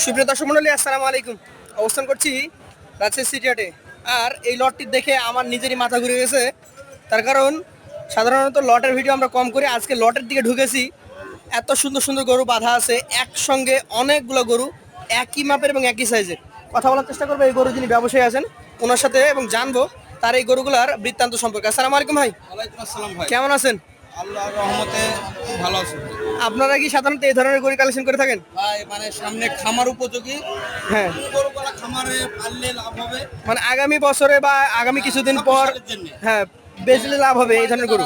সুপ্রিয় দর্শক মন্ডলী আসসালামু আলাইকুম। অবস্থান করছি রাজশাহী সিটিহাটে আর এই লটটি দেখে আমার নিজেরই মাথা ঘুরে গেছে। তার কারণ সাধারণত লটের ভিডিও আমরা কম করি। আজকে লটের দিকে ঢুকেছি। এত সুন্দর সুন্দর গরু বাঁধা আছে। একসঙ্গে অনেকগুলো গরু একই মাপের এবং একই সাইজের। কথা বলার চেষ্টা করব এই গরু যিনি ব্যবসায়ী আছেন ওনার সাথে এবং জানব তার এই গরুগুলার বৃত্তান্ত সম্পর্কে। আসসালামু আলাইকুম ভাই। ওয়ালাইকুম আসসালাম ভাই। কেমন আছেন? আল্লাহর রহমতে ভালো আছি। আপনারা কি সাধারণত এই ধরনের গরু কালেকশন করে থাকেন? ভাই মানে সামনে খামার উপযোগী। হ্যাঁ। গরুগুলা খামারে পাললে লাভ হবে। মানে আগামী বছরে বা আগামী কিছুদিন পর হ্যাঁ বেচলে লাভ হবে এই ধরনের গরু?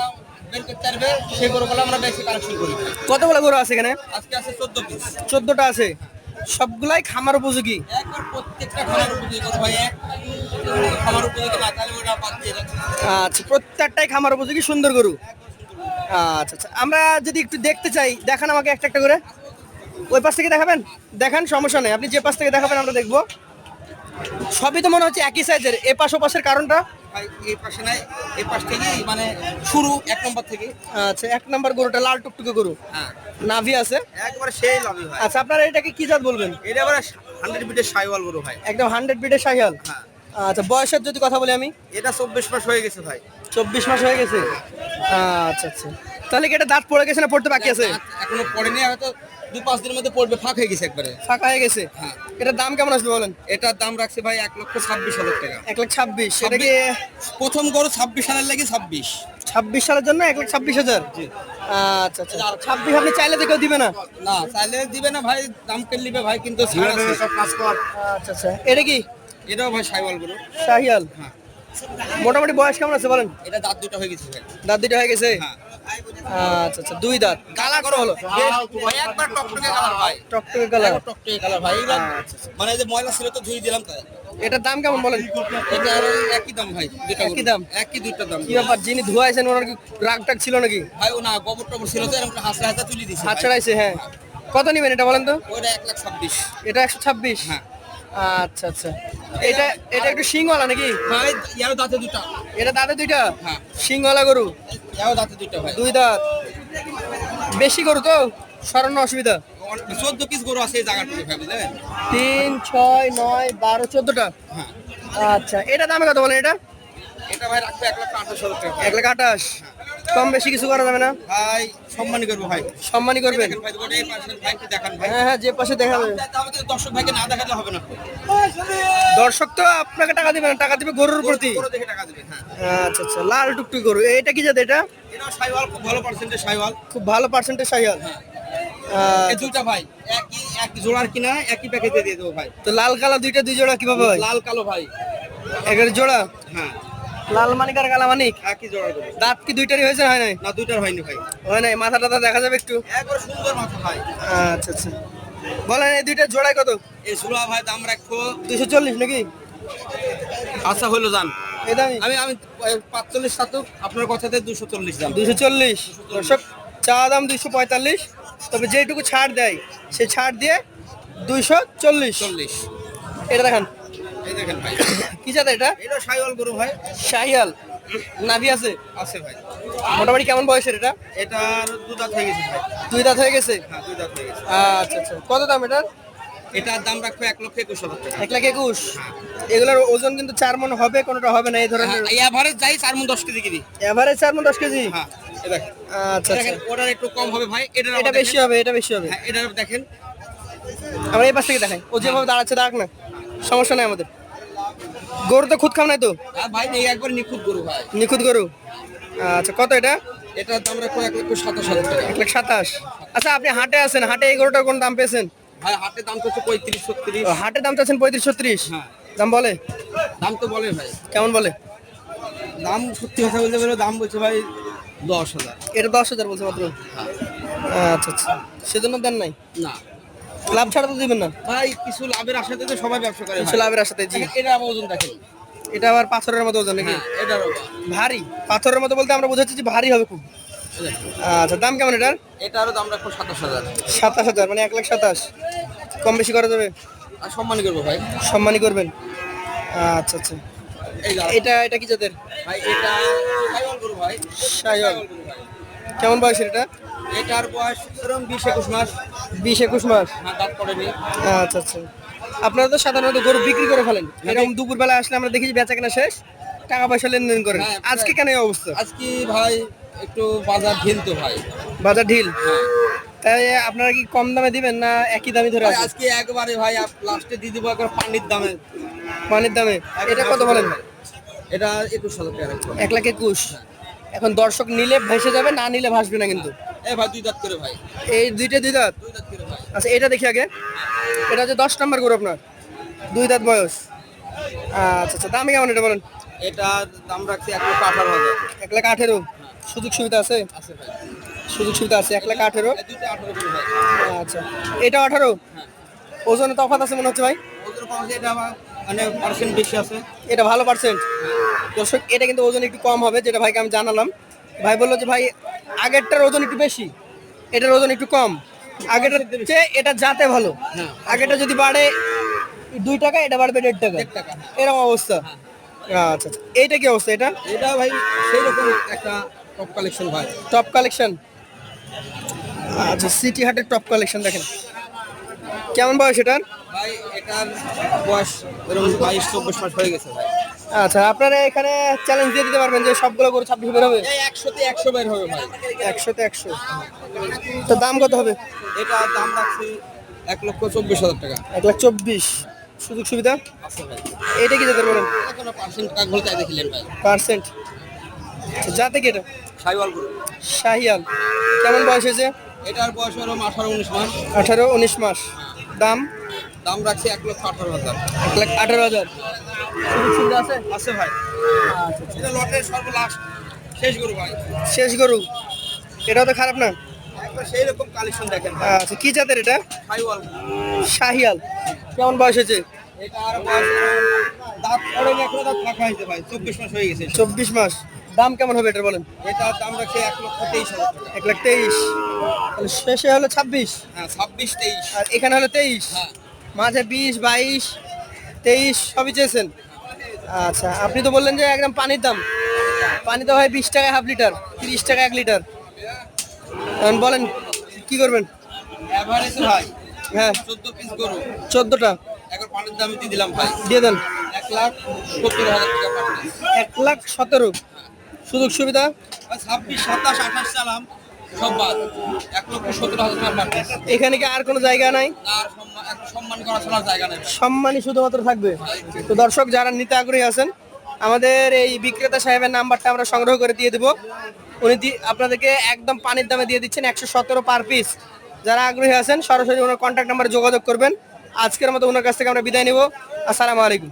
সেই গরুগুলো আমরা বেশি কালেকশন করি। কতগুলো গরু আছে এখানে? আজকে আছে চোদ্দ পিস চোদ্দটা আছে। সবগুলাই খামার উপযোগী? প্রত্যেকটা খামার ভাই খামার আচ্ছা প্রত্যেকটাই খামার উপযোগী সুন্দর গরু? আচ্ছা আচ্ছা। আমরা যদি একটু দেখতে চাই দেখান আমাকে একটা একটা করে। ওই পাশ থেকে দেখাবেন? দেখান সমস্যা নেই। আপনি যে পাশ থেকে দেখাবেন আমরা দেখব। সবই তো মনে হচ্ছে একই সাইজের এ পাশ ও পাশের কারণটা? ভাই এই পাশে নাই। এই পাশ থেকেই মানে শুরু এক নম্বর থেকে আচ্ছা এক নম্বর গরুটা লাল টুকটুকে গরু। হ্যাঁ। নাভি আছে? একবার সেই ভাই আচ্ছা আপনারা এটাকে কি জাত বলবেন? এটা আবার হান্ড্রেড বিটের সাইওয়াল গরু ভাই। একদম হান্ড্রেড বিটের শাহিয়াল হ্যাঁ। আচ্ছা বয়সের যদি কথা বলি আমি? এটা চব্বিশ মাস হয়ে গেছে ভাই। চব্বিশ মাস হয়ে গেছে? আচ্ছা আচ্ছা। তাহলে কি এটা দাঁত পড়ে গেছে না পড়তে বাকি আছে? এখনও পড়েনি হয়তো দু পাঁচ দিনের মধ্যে পড়বে ফাঁক হয়ে গেছে একবারে। ফাঁকা হয়ে গেছে? হ্যাঁ। এটার দাম কেমন আসবে বলেন? এটার দাম রাখছে ভাই এক লক্ষ ছাব্বিশ হাজার টাকা। এক লাখ ছাব্বিশ। এটা কি প্রথম গরু ছাব্বিশ সালের লাগে ছাব্বিশ। ছাব্বিশ সালের জন্য এক লাখ ছাব্বিশ হাজার? আচ্ছা আচ্ছা। ছাব্বিশ আপনি চাইলে তো কেউ দিবে না। না চাইলে দিবে না ভাই দাম পেল নিবে ভাই কিন্তু আচ্ছা আচ্ছা। এটা কি? এটাও ভাই সাইওয়াল গরু। শাহিয়াল হ্যাঁ। মোটামুটি বয়স কেমন আছে বলেন? এটা দাঁত দুটো হয়ে গেছে ভাই। দাঁত দুটো হয়ে গেছে? হ্যাঁ। আচ্ছা আচ্ছা দুই দাঁত। কালার তো হলো। ভাই একবার টকটকে কালার ভাই টকটকে কালার। টকটকে কালার ভাই মানে যে ময়লা ছিল তো ধুই দিলাম তাই। এটার দাম কেমন বলেন? এটা একই দাম ভাই দুটা একই দাম? একই দুইটা দাম। কি ব্যাপার যিনি ধুয়াইছেন ওনার কি রাগ টাগ ছিল নাকি? ভাই ও না গোবর টবর ছিল তো এরকম হাসা হাসা তুলে দিছে হাত ছাড়াইছে হ্যাঁ। কত নেবেন এটা বলেন তো? ওটা এক লাখ ছাব্বিশ। এটা একশো ছাব্বিশ? হ্যাঁ। আচ্ছা আচ্ছা। এটা এটা একটু শিংওয়ালা নাকি? ভাই ইয়ারও দাঁতে দুটা এটা দাঁতে দুইটা? হ্যাঁ। শিংওয়ালা গরু? ইয়ারও দাঁতে দুটা ভাই। দুই দাঁত। বেশি গরু তো? সরানো অসুবিধা? চোদ্দ পিস গরু আছে এই জায়গাটুকু ভাই বুঝলেন? তিন ছয় নয় বারো চোদ্দটা? হ্যাঁ। আচ্ছা এটা দামে কত বলেন এটা? এটা ভাই রাখবে এক লাখ আঠাশ হাজার টাকা। এক লাখ আঠাশ। কম বেশি কিছু করা যাবে না? ভাই সম্মানই করব? ভাই সম্মানই করবেন হ্যাঁ হ্যাঁ যে পাশে দেখা দর্শক ভাইকে না দেখালে হবে না। দর্শক তো আপনাকে টাকা দিবে না টাকা দিবে গরুর প্রতি। হ্যাঁ। আচ্ছা আচ্ছা লাল টুকটুক গরু এটা কি জাত এটা? খুব ভালো পার্সেন্টেজ সাইওয়াল। খুব ভালো পার্সেন্টেজ সাইয়াল এই দুইটা ভাই একই এক জোড়ার কিনা একই প্যাকেজে দিয়ে দেবো ভাই। তো লাল কালা দুইটা দুই জোড়া কীভাবে হয়? লাল কালো ভাই। একের জোড়া? হ্যাঁ। লাল মানিক আর কালা মানিক? একই দাঁত কি দুইটারই হয়েছে হয় নাই? না দুইটার হয়নি ভাই। হয় নাই মাথা টাথা দেখা যাবে একটু? একবার সুন্দর মাথা ভাই। আচ্ছা আচ্ছা। বলেন এই দুইটা জোড়ায় কত? এই সুলা ভাই দাম রাখব। দুশো চল্লিশ নাকি? আচ্ছা হলো দামি? আমি আমি পাঁচচল্লিশ সাতক আপনার কথাতে দুশো চল্লিশ দাম। দুশো চল্লিশ। দর্শক চা দাম দুইশো পঁয়তাল্লিশ। তবে যেটুকু ছাড় দেয় সে ছাড় দিয়ে দুইশো চল্লিশ। চল্লিশ। এটা দেখান। এই দেখেন ভাই। কি জাত এটা? এটা সাইওয়াল গরু ভাই। শাহিয়াল নাভি আছে? আছে ভাই। মোটামুটি কেমন বয়সের এটা? এটার দুদাত হয়ে গেছে ভাই। দুই দাঁত হয়ে গেছে? হ্যাঁ দুই দাঁত হয়ে গেছে। আচ্ছা আচ্ছা। কত দাম এটার? এটার দাম রাখব এক লক্ষ একুশ হাজার টাকা। এক লাখ একুশ? এগুলোর ওজন কিন্তু চার মন হবে কোনোটা হবে না এই ধরনের এভারেজ যাই চার মন দশ কেজি কিনি। এভারেজ চার মন দশ কেজি? হ্যাঁ আচ্ছা আচ্ছা। দেখেন ওটার একটু কম হবে ভাই এটার এটা বেশি হবে এটা বেশি হবে। হ্যাঁ এটার দেখেন। আমরা এই পাশ থেকে দেখাই। ও যেভাবে দাঁড়াচ্ছে দাঁড়াক না। সমস্যা নাই আমাদের। গরু তো খুদ খাম নাই তো? ভাই এই একবার নিখুঁত গরু ভাই। নিখুঁত গরু? আচ্ছা কত এটা? এটার দাম রাখব এক লক্ষ সাতাশ হাজার টাকা। এক লাখ সাতাশ। আচ্ছা আপনি হাটে আছেন হাটে এই গরুটার কোন দাম পেয়েছেন? ভাই হাটের দাম তো পঁয়ত্রিশ ছত্রিশ। ও, হাটে দাম চাচ্ছেন পঁয়ত্রিশ ছত্রিশ? হ্যাঁ। দাম বলে? দাম তো বলে ভাই। কেমন বলে? দাম সত্যি কথা বলতে পারো দাম বলছে ভাই দশ হাজার। এটা দশ হাজার বলছে মাত্র? আচ্ছা আচ্ছা। সেজন্য দেন নাই? না। লাভ ছাড়া তো দিবেন না। ভাই কিছু লাভের আশাতে তো সবাই ব্যবসা করে কিছু লাভের আশাতে জি। দেখেন, এটা আমার ওজন দেখেন। এটা আবার পাথরের মতো ওজন নাকি? হ্যাঁ এটারও ভারী। পাথরের মতো বলতে আমরা বোঝাচ্ছি যে ভারী হবে খুব। আচ্ছা দাম কেমন এটার? এটা এটারও দাম রাখব সাতাশ হাজার। সাতাশ হাজার মানে এক লাখ সাতাশ। কম বেশি করা যাবে? আর সম্মানই করব ভাই। সম্মানই করবেন। আচ্ছা আচ্ছা। এটা এটা কি জাতের? ভাই এটা সাইওয়াল গরু ভাই। সাইওয়াল সাইওয়াল ভাই কেমন বয়সের এটা? এটার বয়স এরকম বিশ একুশ মাস। বিশ একুশ মাস। হ্যাঁ দাঁত পড়েনি আচ্ছা আচ্ছা। আপনারা তো সাধারণত গরু বিক্রি করে ফেলেন। এরকম দুপুরবেলা আসলে আমরা দেখি বেচা কেনা শেষ টাকা পয়সা লেনদেন করেন। হ্যাঁ, আজকে কেন এই অবস্থা? আজকে ভাই একটু বাজার ঢিল তো ভাই। বাজার ঢিল? হ্যাঁ। তাই আপনারা কি কম দামে দিবেন না একই দামে ধরে আজকে একবারে ভাই লাস্টে দিয়ে দিব একবার পানির দামে। পানির দামে। এটা কত বলেন? এটা একুশ হাজার টাকা এক লাখ একুশ। এখন দর্শক নিলে ভেসে যাবে না নিলে ভাসবে না কিন্তু। এ ভাই দুই দাঁত করে ভাই। এই দুইটা দুই দাঁত? দুই দাঁত করে ভাই। আচ্ছা এটা দেখি আগে। এটা হচ্ছে দশ নম্বর গরু আপনার। দুই দাঁত বয়স। আচ্ছা আচ্ছা দামি কেমন এটা বলেন? এটা দাম রাখছি এক লক্ষ আঠারো হাজার। এক লাখ আঠেরো। সুযোগ সুবিধা আছে? আছে ভাই। সুযোগ সুবিধা আছে এক লাখ আঠেরো? আচ্ছা এটা আঠারো? ওজনে তফাৎ আছে মনে হচ্ছে ভাই? এটা মানে পার্সেন্ট বেশি আছে। এটা ভালো পার্সেন্ট দর্শক এটা কিন্তু ওজন একটু কম হবে যেটা ভাইকে আমি জানালাম। ভাই বলল যে ভাই আগেরটার ওজন একটু বেশি এটার ওজন একটু কম। আগেরটার চেয়ে এটা যাতে ভালো। হ্যাঁ। আগেরটা যদি বাড়ে দুই টাকা এটা বাড়বে দেড় টাকা। দেড় টাকা। এরকম অবস্থা। আচ্ছা আচ্ছা। এইটা কি অবস্থা এটা? এটা ভাই সেই রকম একটা টপ কালেকশন ভাই। টপ কালেকশন আচ্ছা সিটি হাটের টপ কালেকশন দেখেন। কেমন বয়স এটার? ভাই এটার বয়স এরকম বাইশ চব্বিশ মাস হয়ে গেছে ভাই। আচ্ছা আপনারা এখানে চ্যালেঞ্জ দিয়ে দিতে পারবেন যে সবগুলো করে ছাব্বিশ বের হবে? একশোতে একশো বের হবে ভাই। একশোতে একশো। তো দাম কত হবে? এটা দাম রাখছি এক লক্ষ চব্বিশ হাজার টাকা। এক লাখ চব্বিশ। সুযোগ সুবিধা? ভাই। কি যেতে এখনও পার্সেন্ট যাতে কি এটা? সাইওয়াল গরু। শাহিয়াল কেমন বয়স হয়েছে? এটার বয়স হলো আঠারো উনিশ মাস। আঠারো উনিশ মাস। দাম? দাম রাখছি এক লক্ষ আঠারো হাজার। এক লাখ আঠারো হাজার। সুবিধা আছে? আছে ভাই। এটা লটের সর্বলাস্ট শেষ গরু ভাই। শেষ গরু। এটাও তো খারাপ না? সেই রকম কালেকশন দেখেন আচ্ছা কি জাতের এটা? সাইওয়াল শাহিয়াল। কেমন বয়স হয়েছে? বয়স দাঁত পড়েনি এখনও দাঁত ফাঁকা হয়েছে ভাই। চব্বিশ মাস হয়ে গেছে। চব্বিশ মাস। দাম কেমন হবে এটা বলেন? এটার দাম রাখছে এক লক্ষ তেইশ হাজার। এক লাখ তেইশ। শেষে হলো ছাব্বিশ। হ্যাঁ ছাব্বিশ তেইশ। আর এখানে হলো তেইশ। হ্যাঁ। মাঝে বিশ বাইশ তেইশ সবই চেয়েছেন। আচ্ছা আপনি তো বললেন যে একদম পানির দাম। পানি তো হয় বিশ টাকা হাফ লিটার তিরিশ টাকা এক লিটার। এখন বলেন কি করবেন? হ্যাঁ। চোদ্দ চোদ্দোটা? এখন পানির দামে দিয়ে দিলাম দিয়ে দেন। এক লাখ সত্তর হাজার টাকা এক লাখ সতেরো। সুযোগ সুবিধা? ছাব্বিশ সাতাশ আঠাশ চালাম। সব বাদ। এক লক্ষ সত্তর হাজার টাকা এখানে কি আর কোনো জায়গা নাই? আর সম্মান করা ছাড়ার জায়গা নেই। সম্মানই শুধুমাত্র থাকবে। তো দর্শক যারা নিতে আগ্রহী আছেন আমাদের এই বিক্রেতা সাহেবের নাম্বারটা আমরা সংগ্রহ করে দিয়ে দেবো। উনি আপনাদেরকে একদম পানির দামে দিয়ে দিচ্ছেন একশো সতেরো পার পিস যারা আগ্রহী আছেন সরাসরি ওনার কন্ট্যাক্ট নাম্বারে যোগাযোগ করবেন। আজকের মতো ওনার কাছ থেকে আমরা বিদায় নিব। আসসালামু আলাইকুম।